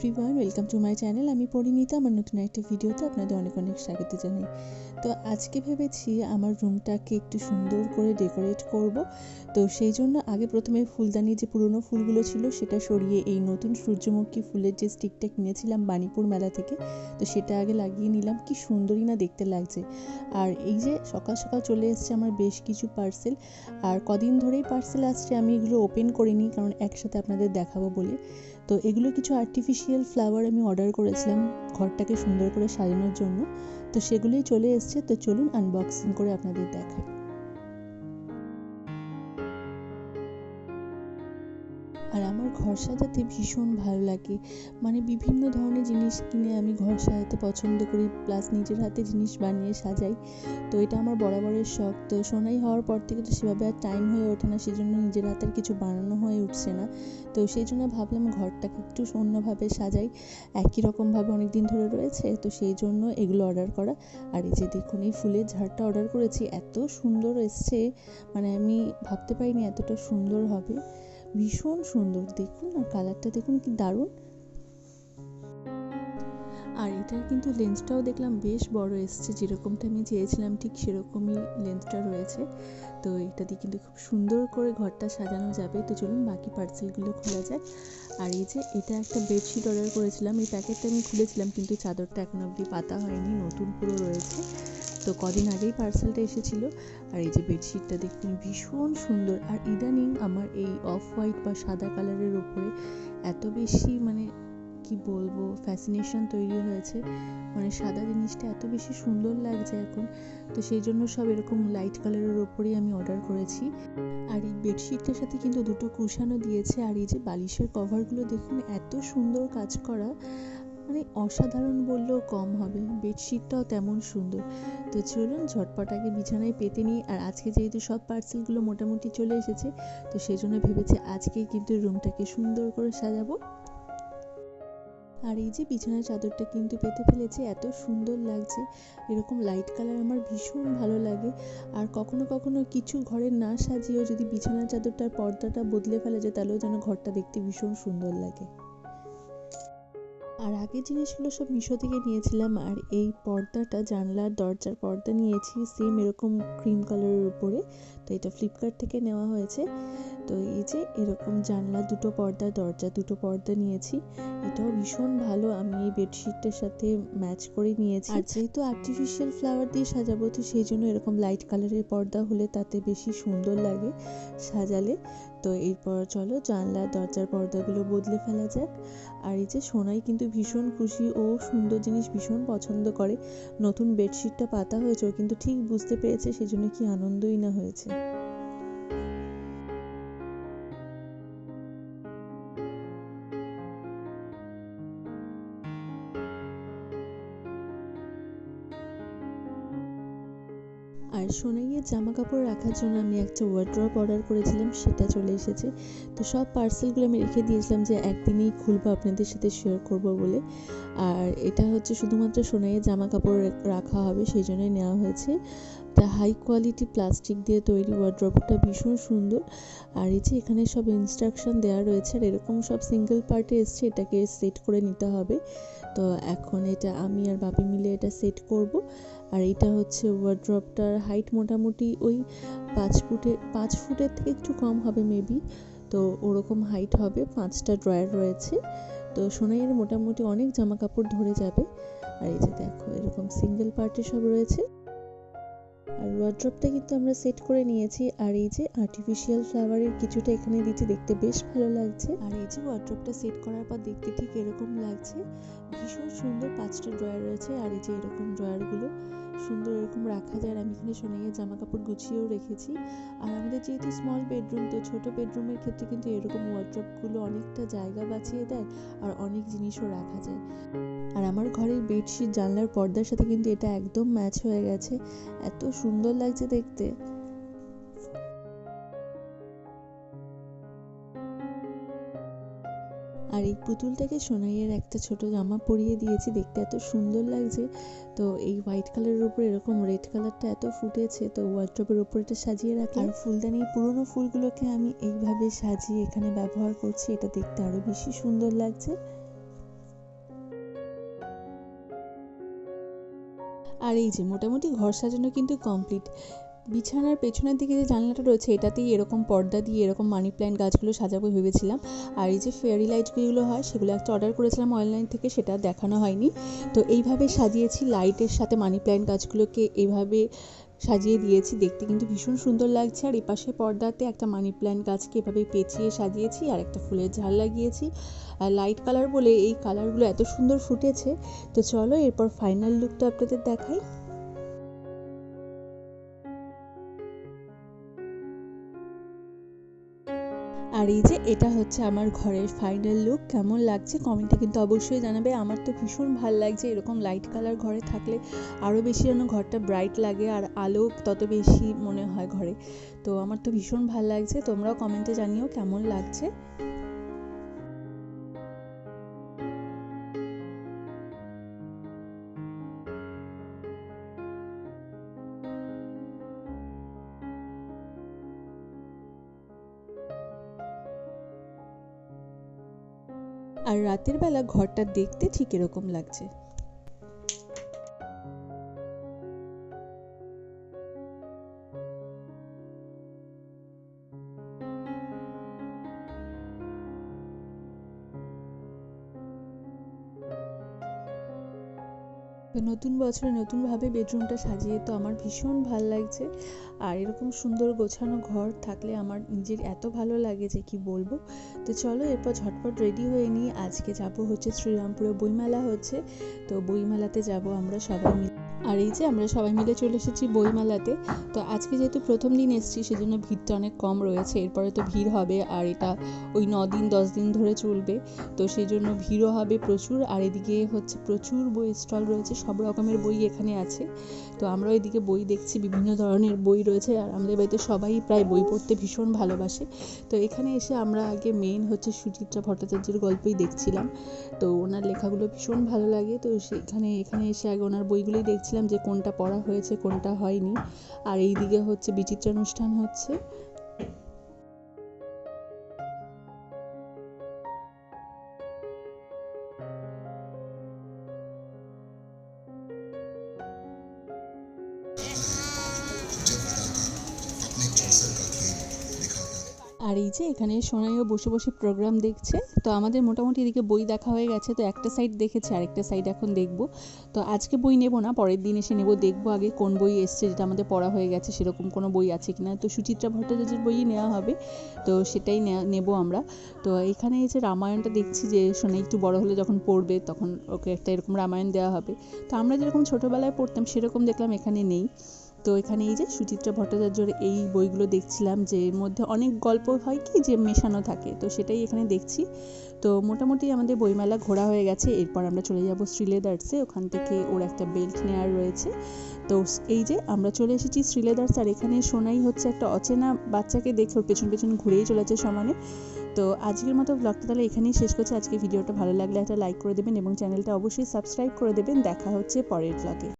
Everyone welcome to my channel আমি পরিণীতা, আমার নতুন একটা ভিডিওতে আপনাদের অনেক অনেক স্বাগত জানাই। তো আজকে ভেবেছি আমার রুমটাকে একটু সুন্দর করে ডেকোরেট করব। তো সেই জন্য আগে প্রথমে ফুলদানি যে পুরনো ফুলগুলো ছিল, সেটা সরিয়ে এই নতুন সূর্যমুখী ফুলের যে স্টিকটা কিনেছিলাম বাণীপুর মেলা থেকে, তো সেটা আগে লাগিয়ে নিলাম। কি সুন্দরই না দেখতে লাগছে। আর এই যে সকাল সকাল চলে এসছে আমার বেশ কিছু পার্সেল। আর কদিন ধরেই পার্সেল আসছে, আমি এগুলো ওপেন করিনি, কারণ একসাথে আপনাদের দেখাবো বলে। তো এগুলো কিছু আর্টিফিশিয়াল ফ্লাওয়ার আমি অর্ডার করেছিলাম ঘরটাকে সুন্দর করে সাজানোর জন্য। তো সেগুলোই চলে এসছে। তো চলুন আনবক্সিং করে আপনাদের দেখাই। ঘর সাজাতে ভীষণ ভালো লাগে। মানে বিভিন্ন ধরনের জিনিস কিনে আমি ঘর সাজাতে পছন্দ করি প্লাস নিজের হাতে জিনিস বানিয়ে সাজাই। তো এটা আমার বরাবরের শখ। তো সোনাই হওয়ার পর থেকে তো সেভাবে আর টাইম হয়ে ওঠে না সেই জন্য নিজের হাতের কিছু বানানো হয়ে উঠছে না। তো সেই জন্য ভাবলাম ঘরটাকে একটু অন্যভাবে সাজাই। একই রকমভাবে অনেক দিন ধরে রয়েছে, তো সেই জন্য এগুলো অর্ডার করা। আর এই যে দেখুন, এই ফুলের ঝাড়টা অর্ডার করেছি, এত সুন্দর এসছে। মানে আমি ভাবতে পারিনি এতটা সুন্দর হবে। ভীষণ সুন্দর। দেখুন আর কালারটা দেখুন কি দারুণ। আর এটার কিন্তু লেন্সটাও দেখলাম বেশ বড় এসছে। যেরকমটা আমি চেয়েছিলাম ঠিক সেরকমই লেন্সটা রয়েছে। তো এটা দিয়ে কিন্তু খুব সুন্দর করে ঘরটা সাজানো যাবে। তো চলুন বাকি পার্সেলগুলো খোলা যায় আর এই যে এটা একটা বেডশিট অর্ডার করেছিলাম। এই প্যাকেটটা আমি খুলেছিলাম কিন্তু চাদরটা এখন অবধি পাতা হয়নি। নতুন পুরো রয়েছে। তো কদিন আগেই পার্সেলটা এসেছিল। আর এই যে বেডশিটটা দেখুন, ভীষণ সুন্দর। আর ইদানিং আমার এই অফ হোয়াইট বা সাদা কালারের ওপরে এত বেশি মানে কি বলব ফ্যাসিনেশন তৈরি হয়েছে। মানে সাদা জিনিসটা এত বেশি সুন্দর লাগছে এখন। তো সেই জন্য সব এরকম লাইট কালারের ওপরেই আমি অর্ডার করেছি। আর এই বেডশিটটার সাথে কিন্তু দুটো কুশানও দিয়েছে। আর এই যে বালিশের কভারগুলো দেখুন, এত সুন্দর কাজ করা। মানে অসাধারণ বললেও কম হবে। বেডশিটটাও তেমন সুন্দর। তো চলুন ঝটপট আগে বিছানায় পেতে নিই। আর আজকে যেহেতু সব পার্সেলগুলো মোটামুটি চলে এসেছে, তো সেই জন্য ভেবেছি আজকেই কিন্তু রুমটাকে সুন্দর করে সাজাবো। আর এই যে বিছানার চাদরটা কিন্তু পেতে ফেলেছে, এত সুন্দর লাগছে। এরকম লাইট কালার আমার ভীষণ ভালো লাগে। আর কখনো কখনো কিছু ঘরে না সাজিয়েও যদি বিছানার চাদরটার পর্দাটা বদলে ফেলা যায়, তাহলেও যেন ঘরটা দেখতে ভীষণ সুন্দর লাগে। আর আগের জিনিসগুলো সব মিশো থেকে নিয়েছিলাম, আর এই পর্দাটা, জানলার দরজার পর্দা নিয়েছি সেম এরকম ক্রিম কালারের উপরে। তো এটা ফ্লিপকার্ট থেকে নেওয়া হয়েছে। তো এই যে এরকম জানলা, দুটো পর্দা, দরজা, দুটো পর্দা নিয়েছি। এটাও ভীষণ ভালো, আমি এই বেডশিটটার সাথে ম্যাচ করে নিয়েছি। আর যেহেতু আর্টিফিশিয়াল ফ্লাওয়ার দিয়ে সাজাবো, তো সেই জন্য এরকম লাইট কালারের পর্দা হলে তাতে বেশি সুন্দর লাগে সাজালে। তো এরপর চলো জানলা দরজার পর্দাগুলো বদলে ফেলা যাক। আর এই যে সোনাই কিন্তু ভীষণ খুশি ও সুন্দর জিনিস ভীষণ পছন্দ করে। নতুন বেডশিটটা পাতা হয়েছে, ও কিন্তু ঠিক বুঝতে পেরেছে, সেজন্য কি আনন্দই না হয়েছে। আর সোনাইয়ের জামা কাপড় রাখার জন্য আমি একটা ওয়ার্ড্রপ অর্ডার করেছিলাম, সেটা চলে এসেছে। তো সব পার্সেলগুলো আমি রেখে দিয়েছিলাম যে একদিনেই খুলবো, আপনাদের সাথে শেয়ার করব বলে। আর এটা হচ্ছে শুধুমাত্র সোনাইয়ের জামা কাপড় রাখা হবে, সেই জন্যই নেওয়া হয়েছে। তা হাই কোয়ালিটি প্লাস্টিক দিয়ে তৈরি ওয়ার্ড্রপটা ভীষণ সুন্দর। আর এই যে এখানে সব ইনস্ট্রাকশন দেওয়া রয়েছে, আর এরকম সব সিঙ্গেল পার্টে এসছে, এটাকে সেট করে নিতে হবে। তো এখন এটা আমি আর বাপি মিলে এটা সেট করব। আর এটা হচ্ছে ওয়ার্ড্রপটার হাইট মোটামুটি ওই পাঁচ ফুটে, পাঁচ ফুটের থেকে একটু কম হবে মেবি তো ওরকম হাইট হবে, পাঁচটা ড্রয়ার রয়েছে। তো সোনাইয়ের মোটামুটি অনেক জামা কাপড় ধরে যাবে। আর এই যে দেখো, এরকম সিঙ্গেল পার্টে সব রয়েছে। আর ওয়ার্ড্রপটা কিন্তু আমরা সেট করে নিয়েছি। আর এই যে আর্টিফিশিয়াল ফ্লাওয়ারের কিছুটা এখানে দিচ্ছি দেখতে বেশ ভালো লাগছে। আর এই যে ওয়ার্ড্রপটা সেট করার পর দেখতে ঠিক এরকম লাগছে। ভীষণ সুন্দর পাঁচটা ড্রয়ার রয়েছে। আর এই যে এরকম ড্রয়ারগুলো সুন্দর এরকম রাখা যায় আমি এখানে সোনাইয়ের জামা কাপড় গুছিয়েও রেখেছি। আর আমাদের যেহেতু স্মল বেডরুম তো ছোট বেডরুমের ক্ষেত্রে কিন্তু এরকম ওয়ার্ড্রপগুলো অনেকটা জায়গা বাঁচিয়ে দেয় আর অনেক জিনিসও রাখা যায়। আর আমার ঘরের বেডশিট জানলার পর্দার সাথে কিন্তু এটা একদম ম্যাচ হয়ে গেছে। এত সুন্দর লাগছে দেখতে। আর এই পুতুলটাকে সোনাইয়ের একটা ছোট জামা পরিয়ে দিয়েছি। দেখতে এত সুন্দর লাগছে। তো এই হোয়াইট কালারের উপর এরকম রেড কালারটা এত ফুটেছে, তো ওয়ার্ড্রপের উপর এটা সাজিয়ে রাখলাম। আর ফুলদানির পুরনো ফুলগুলোকে আমি এইভাবে সাজিয়ে এখানে ব্যবহার করছি। এটা দেখতে আরও বেশি সুন্দর লাগছে। আর এই যে মোটামুটি ঘর সাজানো কিন্তু কমপ্লিট বিছানার পেছনের দিকে যে জানলাটা রয়েছে, এটাতেই এরকম পর্দা দিয়ে, এরকম মানি প্ল্যান্ট গাছগুলো সাজাবো ভেবেছিলাম। আর এই যে ফেয়ারি লাইটগুলো হয়, সেগুলো একটা অর্ডার করেছিলাম অনলাইন থেকে, সেটা দেখানো হয়নি। তো এইভাবে সাজিয়েছি লাইটের সাথে মানি প্ল্যান্ট গাছগুলোকে, এইভাবে সাজিয়ে দিয়েছি। দেখতে কিন্তু ভীষণ সুন্দর লাগছে। আর এপাশে পর্দাতে একটা মানি প্ল্যান্ট গাছকে এভাবে পেঁচিয়ে সাজিয়েছি, আর একটা ফুলের ঝাল লাগিয়েছি। আর লাইট কালার বলে এই কালারগুলো এত সুন্দর ফুটেছে। তো চলো এরপর ফাইনাল লুকটা আপনাদের দেখাই। আর এই যে এটা হচ্ছে আমার ঘরের ফাইনাল লুক কেমন লাগছে? কমেন্টে কিন্তু অবশ্যই জানাবে। আমার তো ভীষণ ভালো লাগছে এরকম লাইট কালার ঘরে থাকলে আরও বেশি যেন ঘরটা ব্রাইট লাগে আর আলো তত বেশি মনে হয় ঘরে। তো আমার তো ভীষণ ভালো লাগছে। তোমরাও কমেন্টে জানিও কেমন লাগছে। আর রাতের বেলা ঘরটা দেখতে ঠিক এরকম লাগছে। নতুন বছরে নতুনভাবে বেডরুমটা সাজিয়ে তো আমার ভীষণ ভালো লাগছে। আর এরকম সুন্দর গোছানো ঘর থাকলে আমার নিজের এত ভালো লাগে যে কি বলব। তো চলো এরপর ঝটপট রেডি হয়ে নিই আজকে যাব হচ্ছে শ্রীরামপুরে বইমেলা হচ্ছে। তো বইমেলাতে যাব আমরা সবাই মিলে। আর এই যে আমরা সবাই মিলে চলে এসেছি বইমেলাতে, তো আজকে যেহেতু প্রথম দিন এসেছি, সেজন্য ভিড়টা অনেক কম রয়েছে। এরপরে তো ভিড় হবে, আর এটা ওই ন দিন, দশ দিন ধরে চলবে। তো সেই জন্য ভিড়ও হবে প্রচুর, আর এদিকে হচ্ছে প্রচুর বই স্টল রয়েছে, সব রকমের বই এখানে আছে। তো আমরা এদিকে বই দেখছি, বিভিন্ন ধরনের বই রয়েছে, আর আমাদের বাড়িতে সবাই প্রায় বই পড়তে ভীষণ ভালোবাসে। তো এখানে এসে আমরা আগে মেন হচ্ছে সুচিত্রা ভট্টাচার্যের গল্পই দেখছিলাম। তো ওনার লেখাগুলো ভীষণ ভালো লাগে, তো সেখানে এখানে এসে আগে ওনার বইগুলোই দেখছিলাম যে কোনটা পড়া হয়েছে কোনটা হয়নি। আর এই দিকে হচ্ছে বিচিত্রানুষ্ঠান হচ্ছে। আর এই যে এখানে সোনাইও বসে বসে প্রোগ্রাম দেখছে, তো আমাদের মোটামুটি এদিকে বই দেখা হয়ে গেছে, তো একটা সাইড দেখেছে, আরেকটা সাইড এখন দেখব। তো আজকে বই নেব না, পরের দিন এসে নেব, দেখব আগে কোন বই এসছে যেটা আমাদের পড়া হয়ে গেছে, সেরকম কোনো বই আছে কিনা। তো সুচিত্রা ভট্টাচার্যের বইই নেওয়া হবে, তো সেটাই নেব আমরা। তো এখানে এই যে রামায়ণটা দেখছি যে সোনাই একটু বড় হলে যখন পড়বে তখন ওকে একটা এরকম রামায়ণ দেওয়া হবে। তো আমরা যেরকম ছোটোবেলায় পড়তাম সেরকম দেখলাম এখানে নেই। তো এখানে এই যে সুচিত্রা ভট্টাচার্যর এই বইগুলো দেখছিলাম যে এর মধ্যে অনেক গল্প হয় কি যে মেশানো থাকে, তো সেটাই এখানে দেখছি। তো মোটামুটি আমাদের বইমেলা ঘোরা হয়ে গেছে, এরপর আমরা চলে যাব শ্রীলেদার্সে, ওখান থেকে ওর একটা বেল্ট নেওয়ার রয়েছে। তো এই যে আমরা চলে এসেছি শ্রীলেদার্স, আর এখানে সোনাই হচ্ছে একটা অচেনা বাচ্চাকে দেখে ওর পেছন পেছন ঘুরেই চলেছে সমানে। তো আজকের মতো ব্লগটা তাহলে এখানেই শেষ করছি। আজকে ভিডিওটা ভালো লাগলে একটা লাইক করে দেবেন এবং চ্যানেলটা অবশ্যই সাবস্ক্রাইব করে দেবেন। দেখা হচ্ছে পরের ব্লগে